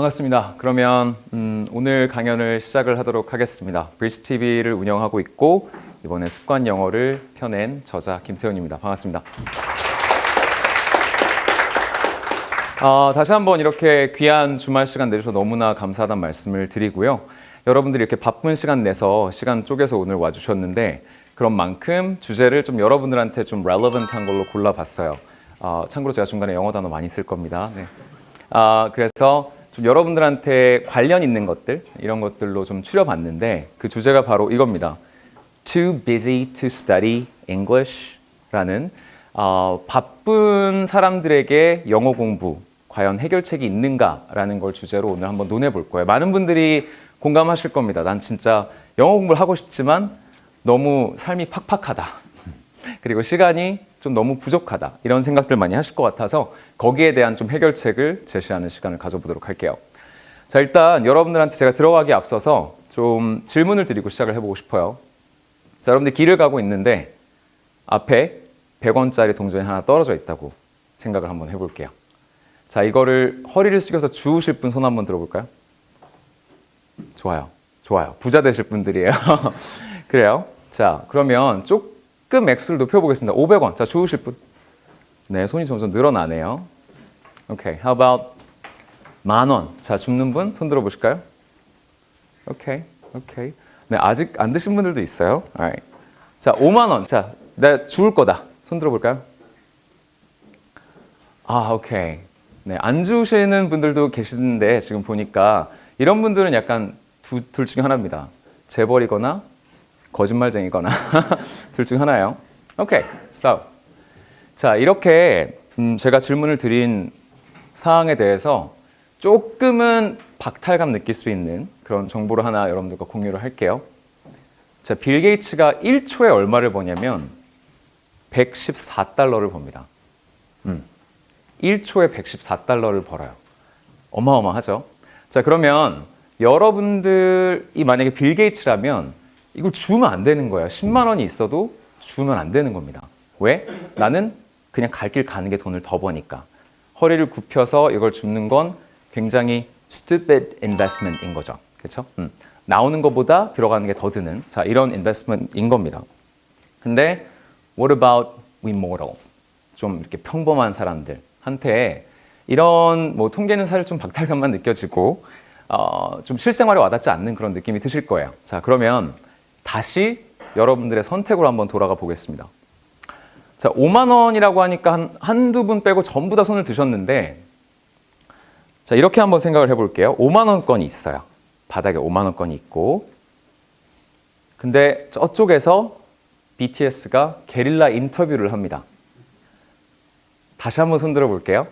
반갑습니다. 그러면 음, 오늘 강연을 시작을 하도록 하겠습니다. 브리지 TV를 운영하고 있고 이번에 습관 영어를 펴낸 저자 김태훈입니다. 반갑습니다. 아, 다시 한번 이렇게 귀한 주말 시간 내주셔서 너무나 감사하다는 말씀을 드리고요. 여러분들이 이렇게 바쁜 시간 내서 시간 쪼개서 오늘 와주셨는데 그런 만큼 주제를 좀 여러분들한테 좀 relevant한 걸로 골라봤어요. 아, 참고로 제가 중간에 영어 단어 많이 쓸 겁니다. 네. 아, 그래서 좀 여러분들한테 관련 있는 것들 이런 것들로 좀 추려봤는데 그 주제가 바로 이겁니다. Too busy to study English라는 어, 바쁜 사람들에게 영어 공부 과연 해결책이 있는가라는 걸 주제로 오늘 한번 논해 볼 거예요. 많은 분들이 공감하실 겁니다. 난 진짜 영어 공부를 하고 싶지만 너무 삶이 팍팍하다. 그리고 시간이 좀 너무 부족하다. 이런 생각들 많이 하실 것 같아서 거기에 대한 좀 해결책을 제시하는 시간을 가져보도록 할게요. 자, 일단 여러분들한테 제가 들어가기 앞서서 좀 질문을 드리고 시작을 해보고 싶어요. 자, 여러분들 길을 가고 있는데 앞에 100원짜리 동전이 하나 떨어져 있다고 생각을 한번 해볼게요. 자, 이거를 허리를 숙여서 주우실 분 손 한번 들어볼까요? 좋아요. 좋아요. 부자 되실 분들이에요. 그래요. 자, 그러면 조금 액수를 높여보겠습니다. 500원. 자, 주우실 분. 네, 손이 점점 늘어나네요. 오케이. How about 만 원. 자, 줍는 분 손 들어 보실까요? 오케이. 오케이. 네, 아직 안 드신 분들도 있어요. Alright. 자, 5만 원. 자, 내가 주울 거다. 손 들어 볼까요? 아, 오케이. 네, 안 주시는 분들도 계시는데 지금 보니까 이런 분들은 약간 두, 둘 중에 하나입니다. 재벌이거나 거짓말쟁이거나 둘 중 하나예요. 오케이. So. 자, 이렇게 음, 제가 질문을 드린 사항에 대해서 조금은 박탈감 느낄 수 있는 그런 정보를 하나 여러분들과 공유를 할게요. 자, 빌 게이츠가 1초에 얼마를 버냐면 114달러를 법니다. 음. 1초에 114달러를 벌어요. 어마어마하죠? 자, 그러면 여러분들이 만약에 빌 게이츠라면 이걸 주면 안 되는 거예요. 10만 원이 있어도 주면 안 되는 겁니다. 왜? 나는 그냥 갈 길 가는 게 돈을 더 버니까. 허리를 굽혀서 이걸 줍는 건 굉장히 stupid investment인 거죠. 그렇죠? 음. 나오는 것보다 들어가는 게 더 드는 자, 이런 investment인 겁니다. 근데 what about we mortals? 좀 이렇게 평범한 사람들한테 이런 뭐 통계는 사실 좀 박탈감만 느껴지고 어, 좀 실생활에 와닿지 않는 그런 느낌이 드실 거예요. 자, 그러면 다시 여러분들의 선택으로 한번 돌아가 보겠습니다. 자, 5만 원이라고 하니까 한, 한두 분 빼고 전부 다 손을 드셨는데 자, 이렇게 한번 생각을 해볼게요. 5만 원권이 있어요. 바닥에 5만 원권이 있고 근데 저쪽에서 BTS가 게릴라 인터뷰를 합니다. 다시 한번 손 들어 볼게요.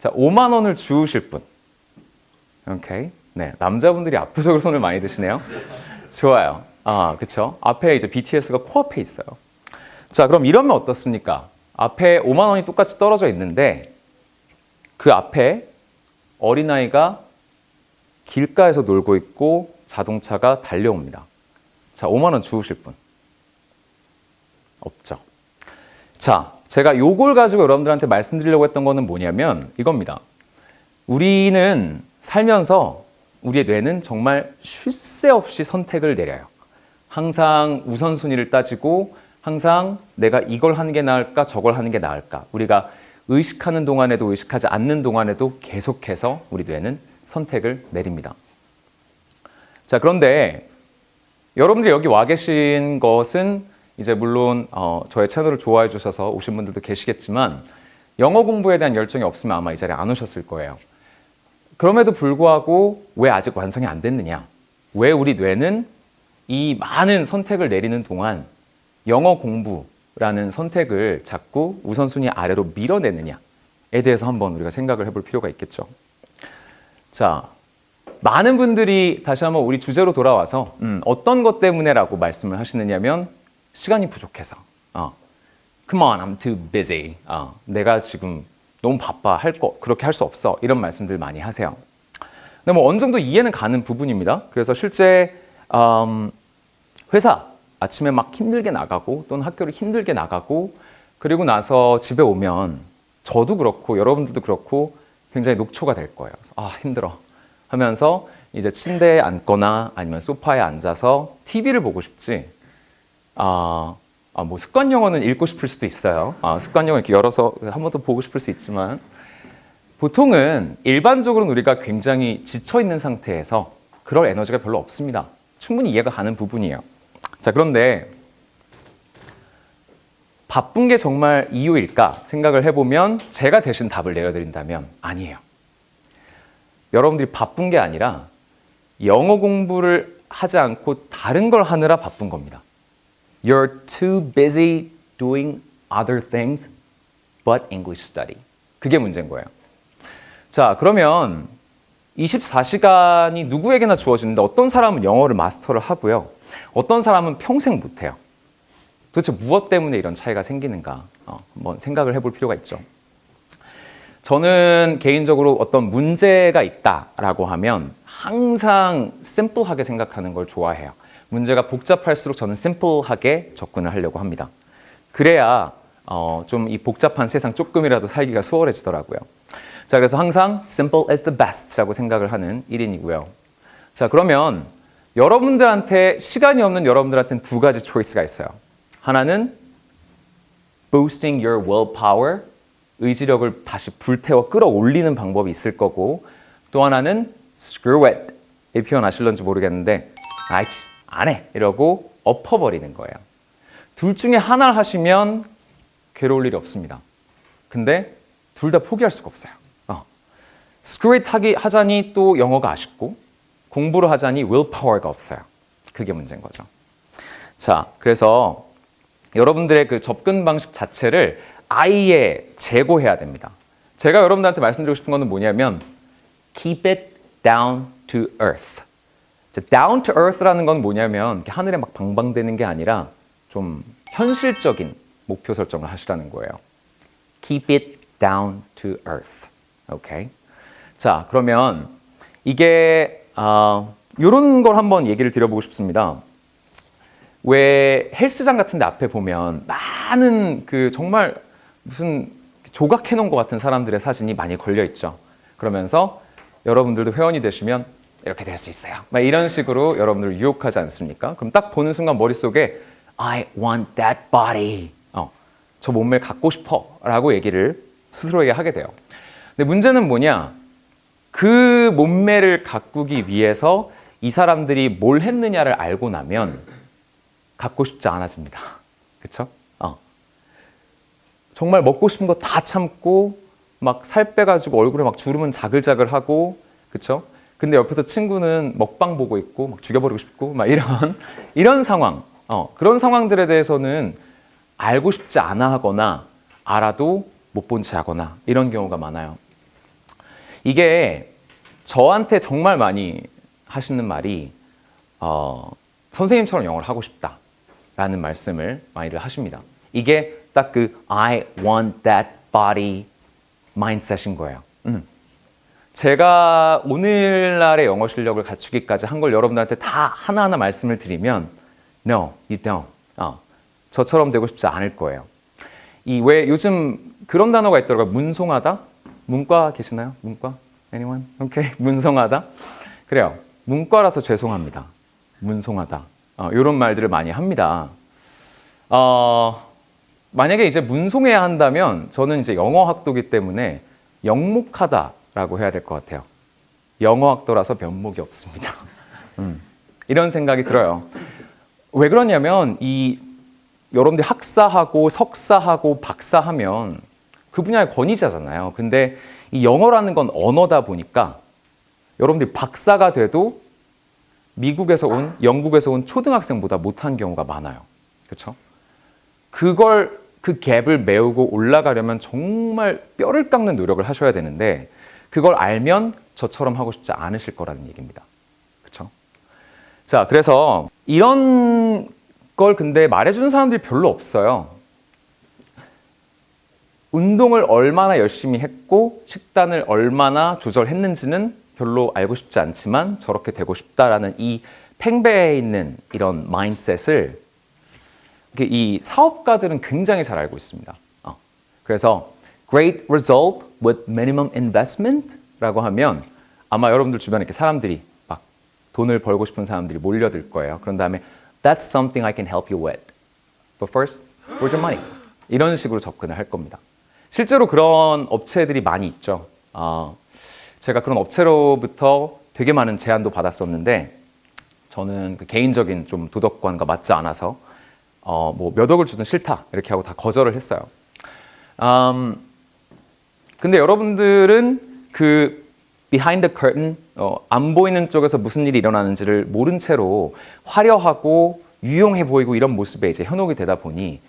자, 5만 원을 주우실 분. 오케이. 네, 남자분들이 압도적으로 손을 많이 드시네요. 좋아요. 아, 그쵸. 앞에 이제 BTS가 코앞에 있어요. 자, 그럼 이러면 어떻습니까? 앞에 5만 원이 똑같이 떨어져 있는데 그 앞에 어린아이가 길가에서 놀고 있고 자동차가 달려옵니다. 자, 5만 원 주우실 분. 없죠. 자, 제가 요걸 가지고 여러분들한테 말씀드리려고 했던 거는 뭐냐면 이겁니다. 우리는 살면서 우리의 뇌는 정말 쉴 새 없이 선택을 내려요. 항상 우선순위를 따지고 항상 내가 이걸 하는 게 나을까 저걸 하는 게 나을까 우리가 의식하는 동안에도 의식하지 않는 동안에도 계속해서 우리 뇌는 선택을 내립니다. 자 그런데 여러분들이 여기 와 계신 것은 이제 물론 어, 저의 채널을 좋아해 주셔서 오신 분들도 계시겠지만 영어 공부에 대한 열정이 없으면 아마 이 자리에 안 오셨을 거예요. 그럼에도 불구하고 왜 아직 완성이 안 됐느냐? 왜 우리 뇌는 이 많은 선택을 내리는 동안 영어 공부라는 선택을 자꾸 우선순위 아래로 밀어내느냐에 대해서 한번 우리가 생각을 해볼 필요가 있겠죠. 자, 많은 분들이 다시 한번 우리 주제로 돌아와서 음, 어떤 것 때문에라고 말씀을 하시느냐면 시간이 부족해서. 어. Come on, I'm too busy. 어, 내가 지금 너무 바빠 할 거 그렇게 할 수 없어 이런 말씀들 많이 하세요. 근데 뭐 어느 정도 이해는 가는 부분입니다. 그래서 실제 음, 회사 아침에 막 힘들게 나가고 또는 학교를 힘들게 나가고 그리고 나서 집에 오면 저도 그렇고 여러분들도 그렇고 굉장히 녹초가 될 거예요. 아 힘들어 하면서 이제 침대에 앉거나 아니면 소파에 앉아서 TV를 보고 싶지. 아, 아, 뭐 습관 영어는 읽고 싶을 수도 있어요. 아, 습관 영어 이렇게 열어서 한 번 더 보고 싶을 수 있지만 보통은 일반적으로는 우리가 굉장히 지쳐 있는 상태에서 그럴 에너지가 별로 없습니다. 충분히 이해가 가는 부분이에요. 자, 그런데 바쁜 게 정말 이유일까 생각을 해보면 제가 대신 답을 내려드린다면 아니에요. 여러분들이 바쁜 게 아니라 영어 공부를 하지 않고 다른 걸 하느라 바쁜 겁니다. You're too busy doing other things but English study. 그게 문제인 거예요. 자, 그러면 24시간이 누구에게나 주어지는데 어떤 사람은 영어를 마스터를 하고요. 어떤 사람은 평생 못해요. 도대체 무엇 때문에 이런 차이가 생기는가 어, 한번 생각을 해볼 필요가 있죠. 저는 개인적으로 어떤 문제가 있다라고 하면 항상 심플하게 생각하는 걸 좋아해요. 문제가 복잡할수록 저는 심플하게 접근을 하려고 합니다. 그래야 어, 좀 이 복잡한 세상 조금이라도 살기가 수월해지더라고요. 자, 그래서 항상 simple is the best라고 생각을 하는 1인이고요. 자, 그러면 여러분들한테 시간이 없는 여러분들한테는 두 가지 초이스가 있어요. 하나는 boosting your willpower, 의지력을 다시 불태워 끌어올리는 방법이 있을 거고 또 하나는 screw it 이 표현 아실런지 모르겠는데 아이치 안해 이러고 엎어버리는 거예요. 둘 중에 하나를 하시면 괴로울 일이 없습니다. 근데 둘 다 포기할 수가 없어요. It 하기 하자니 또 영어가 아쉽고 공부를 하자니 willpower가 없어요. 그게 문제인 거죠. 자, 그래서 여러분들의 그 접근 방식 자체를 아예 제고해야 됩니다. 제가 여러분들한테 말씀드리고 싶은 것은 뭐냐면 keep it down to earth. 자, down to earth라는 건 뭐냐면 하늘에 막 방방대는 게 아니라 좀 현실적인 목표 설정을 하시라는 거예요. keep it down to earth. 오케이. 자, 그러면 이게 아, 이런 걸 한번 얘기를 드려보고 싶습니다. 왜 헬스장 같은 데 앞에 보면 많은 그 정말 무슨 조각해 놓은 것 같은 사람들의 사진이 많이 걸려 있죠. 그러면서 여러분들도 회원이 되시면 이렇게 될 수 있어요. 막 이런 식으로 여러분들을 유혹하지 않습니까? 그럼 딱 보는 순간 머릿속에 I want that body. 어, 저 몸매를 갖고 싶어. 라고 얘기를 스스로에게 하게 돼요. 근데 문제는 뭐냐? 그 몸매를 가꾸기 위해서 이 사람들이 뭘 했느냐를 알고 나면 갖고 싶지 않아집니다. 그쵸? 어. 정말 먹고 싶은 거 다 참고 막 살 빼가지고 얼굴에 막 주름은 자글자글하고 그쵸? 근데 옆에서 친구는 먹방 보고 있고 막 죽여버리고 싶고 막 이런 이런 상황 어, 그런 상황들에 대해서는 알고 싶지 않아 하거나 알아도 못 본 채 하거나 이런 경우가 많아요. 이게 저한테 정말 많이 하시는 말이 어, 선생님처럼 영어를 하고 싶다라는 말씀을 많이들 하십니다. 이게 딱 그 I want that body mindset인 거예요. 음. 제가 오늘날의 영어 실력을 갖추기까지 한 걸 여러분들한테 다 하나하나 말씀을 드리면 No, you don't. 어, 저처럼 되고 싶지 않을 거예요. 이 왜 요즘 그런 단어가 있더라고요. 문송하다? 문과 계시나요? 문과? Anyone? 오케이. 문송하다? 그래요. 문과라서 죄송합니다. 문송하다. 어, 이런 말들을 많이 합니다. 어, 만약에 이제 문송해야 한다면 저는 이제 영어 학도기 때문에 영목하다라고 해야 될 것 같아요. 영어 학도라서 면목이 없습니다. 음, 이런 생각이 들어요. 왜 그러냐면 이 여러분들이 학사하고 석사하고 박사하면 그 분야의 권위자잖아요. 근데 이 영어라는 건 언어다 보니까 여러분들이 박사가 돼도 미국에서 온, 영국에서 온 초등학생보다 못한 경우가 많아요. 그렇죠? 그걸 그 갭을 메우고 올라가려면 정말 뼈를 깎는 노력을 하셔야 되는데 그걸 알면 저처럼 하고 싶지 않으실 거라는 얘기입니다. 그렇죠? 자, 그래서 이런 걸 근데 말해주는 사람들이 별로 없어요. 운동을 얼마나 열심히 했고 식단을 얼마나 조절했는지는 별로 알고 싶지 않지만 저렇게 되고 싶다라는 이 팽배해 있는 이런 마인셋을 이 사업가들은 굉장히 잘 알고 있습니다. 어. 그래서 great result with minimum investment 라고 하면 아마 여러분들 주변에 이렇게 사람들이 막 돈을 벌고 싶은 사람들이 몰려들 거예요. 그런 다음에 That's something I can help you with. But first, where's your money? 이런 식으로 접근을 할 겁니다. 실제로 그런 업체들이 많이 있죠. 어, 제가 그런 업체로부터 되게 많은 제안도 받았었는데 저는 그 개인적인 좀 도덕관과 맞지 않아서 어, 뭐몇 억을 주든 싫다 이렇게 하고 다 거절을 했어요. 음, 근데 여러분들은 그 behind the curtain 어, 안 보이는 쪽에서 무슨 일이 일어나는지를 모른 채로 화려하고 유용해 보이고 이런 모습에 이제 현혹이 되다 보니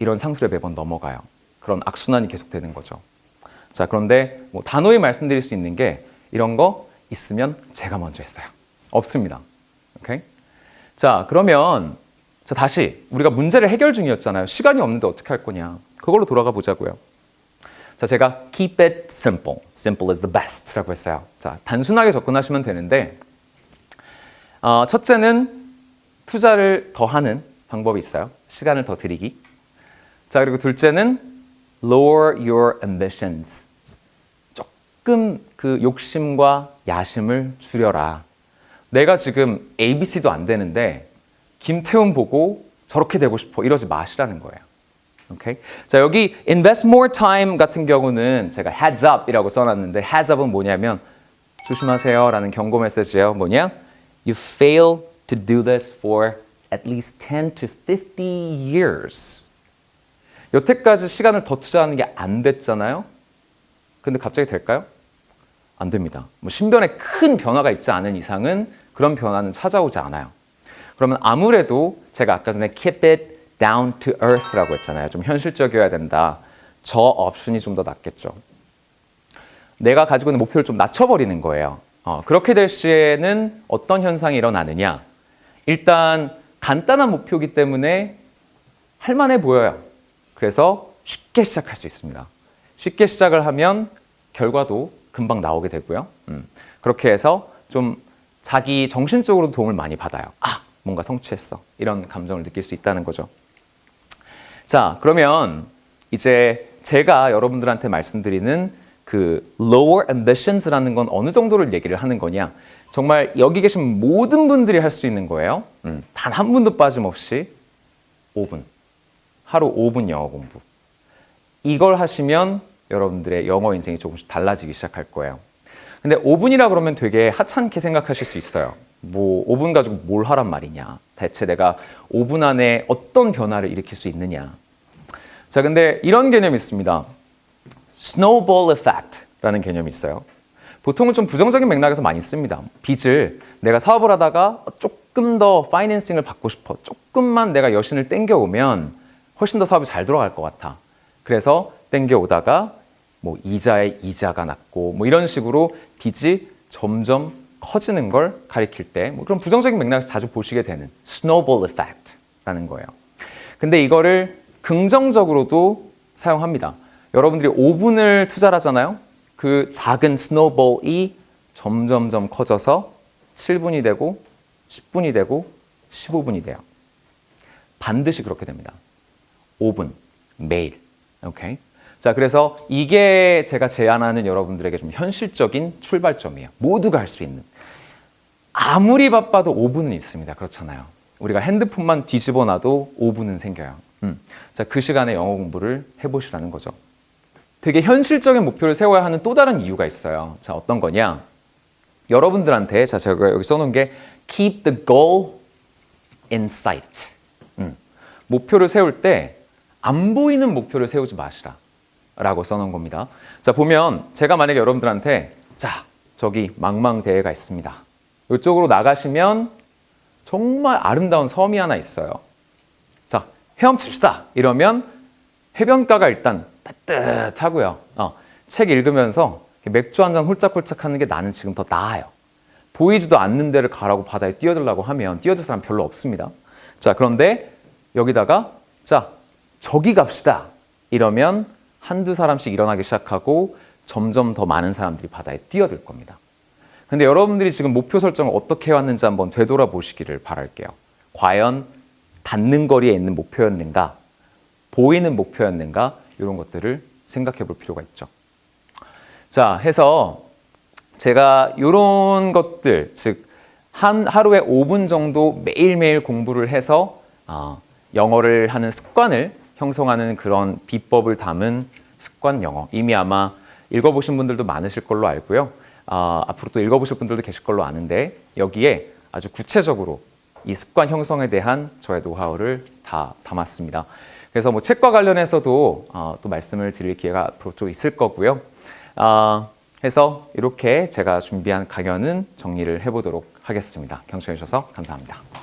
이런 상술에 매번 넘어가요. 그런 악순환이 계속되는 거죠. 자 그런데 뭐 단호히 말씀드릴 수 있는 게 이런 거 있으면 제가 먼저 했어요. 없습니다. 오케이? 자 그러면 자 다시 우리가 문제를 해결 중이었잖아요. 시간이 없는데 어떻게 할 거냐? 그걸로 돌아가 보자고요. 자, 제가 keep it simple. Simple is the best라고 했어요. 자, 단순하게 접근하시면 되는데 어, 첫째는 투자를 더 하는 방법이 있어요. 시간을 더 드리기. 자, 그리고 둘째는 lower your ambitions. 조금 그 욕심과 야심을 줄여라. 내가 지금 ABC도 안 되는데 김태훈 보고 저렇게 되고 싶어 이러지 마시라는 거예요. 오케이. 자, 여기 invest more time 같은 경우는 제가 heads up이라고 써 놨는데 heads up은 뭐냐면 조심하세요라는 경고 메시지예요. 뭐냐? You fail to do this for at least 10 to 50 years. 여태까지 시간을 더 투자하는 게 안 됐잖아요. 근데 갑자기 될까요? 안 됩니다. 뭐 신변에 큰 변화가 있지 않은 이상은 그런 변화는 찾아오지 않아요. 그러면 아무래도 제가 아까 전에 keep it down to earth라고 했잖아요. 좀 현실적이어야 된다. 저 옵션이 좀 더 낫겠죠. 내가 가지고 있는 목표를 좀 낮춰버리는 거예요. 어, 그렇게 될 시에는 어떤 현상이 일어나느냐? 일단 간단한 목표이기 때문에 할만해 보여요. 그래서 쉽게 시작할 수 있습니다. 쉽게 시작을 하면 결과도 금방 나오게 되고요. 음, 그렇게 해서 좀 자기 정신적으로 도움을 많이 받아요. 아, 뭔가 성취했어. 이런 감정을 느낄 수 있다는 거죠. 자, 그러면 이제 제가 여러분들한테 말씀드리는 그 lower ambitions라는 건 어느 정도를 얘기를 하는 거냐? 정말 여기 계신 모든 분들이 할 수 있는 거예요. 음, 단한 분도 빠짐없이 5분. 하루 5분 영어 공부. 이걸 하시면 여러분들의 영어 인생이 조금씩 달라지기 시작할 거예요. 근데 5분이라 그러면 되게 하찮게 생각하실 수 있어요. 뭐 5분 가지고 뭘 하란 말이냐. 대체 내가 5분 안에 어떤 변화를 일으킬 수 있느냐. 자, 근데 이런 개념이 있습니다. snowball effect라는 개념이 있어요. 보통은 좀 부정적인 맥락에서 많이 씁니다. 빚을 내가 사업을 하다가 조금 더 파이낸싱을 받고 싶어. 조금만 내가 여신을 땡겨오면 훨씬 더 사업이 잘 돌아갈 것 같아. 그래서 땡겨오다가 뭐 이자에 이자가 낮고 뭐 이런 식으로 빚이 점점 커지는 걸 가리킬 때 뭐 그런 부정적인 맥락에서 자주 보시게 되는 snowball effect라는 거예요. 근데 이거를 긍정적으로도 사용합니다. 여러분들이 5분을 투자를 하잖아요. 그 작은 스노볼이 점점점 커져서 7분이 되고 10분이 되고 15분이 돼요. 반드시 그렇게 됩니다. 5분 매일. 오케이. 자, 그래서 이게 제가 제안하는 여러분들에게 좀 현실적인 출발점이에요. 모두가 할 수 있는. 아무리 바빠도 5분은 있습니다. 그렇잖아요. 우리가 핸드폰만 뒤집어 놔도 5분은 생겨요. 음. 자, 그 시간에 영어 공부를 해보시라는 거죠. 되게 현실적인 목표를 세워야 하는 또 다른 이유가 있어요. 자, 어떤 거냐? 여러분들한테, 자, 제가 여기 써놓은 게 keep the goal in sight. 음. 목표를 세울 때 안 보이는 목표를 세우지 마시라. 라고 써놓은 겁니다. 자, 보면 제가 만약에 여러분들한테 자, 저기 망망대해가 있습니다. 이쪽으로 나가시면 정말 아름다운 섬이 하나 있어요. 자, 헤엄칩시다. 이러면 해변가가 일단 따뜻하고요. 어, 책 읽으면서 맥주 한 잔 홀짝홀짝 하는 게 나는 지금 더 나아요. 보이지도 않는 데를 가라고 바다에 뛰어들라고 하면 뛰어들 사람 별로 없습니다. 자, 그런데 여기다가 자, 저기 갑시다. 이러면 한두 사람씩 일어나기 시작하고 점점 더 많은 사람들이 바다에 뛰어들 겁니다. 근데 여러분들이 지금 목표 설정을 어떻게 해왔는지 한번 되돌아보시기를 바랄게요. 과연 닿는 거리에 있는 목표였는가? 보이는 목표였는가? 이런 것들을 생각해 볼 필요가 있죠. 자, 해서 제가 이런 것들, 즉, 한 하루에 5분 정도 매일매일 공부를 해서 어, 영어를 하는 습관을 형성하는 그런 비법을 담은 습관 영어. 이미 아마 읽어보신 분들도 많으실 걸로 알고요. 어, 앞으로 또 읽어보실 분들도 계실 걸로 아는데 여기에 아주 구체적으로 이 습관 형성에 대한 저의 노하우를 다 담았습니다. 그래서 뭐 책과 관련해서도 어, 또 말씀을 드릴 기회가 앞으로 좀 있을 거고요. 어, 해서 이렇게 제가 준비한 강연은 정리를 해보도록 하겠습니다. 경청해 주셔서 감사합니다.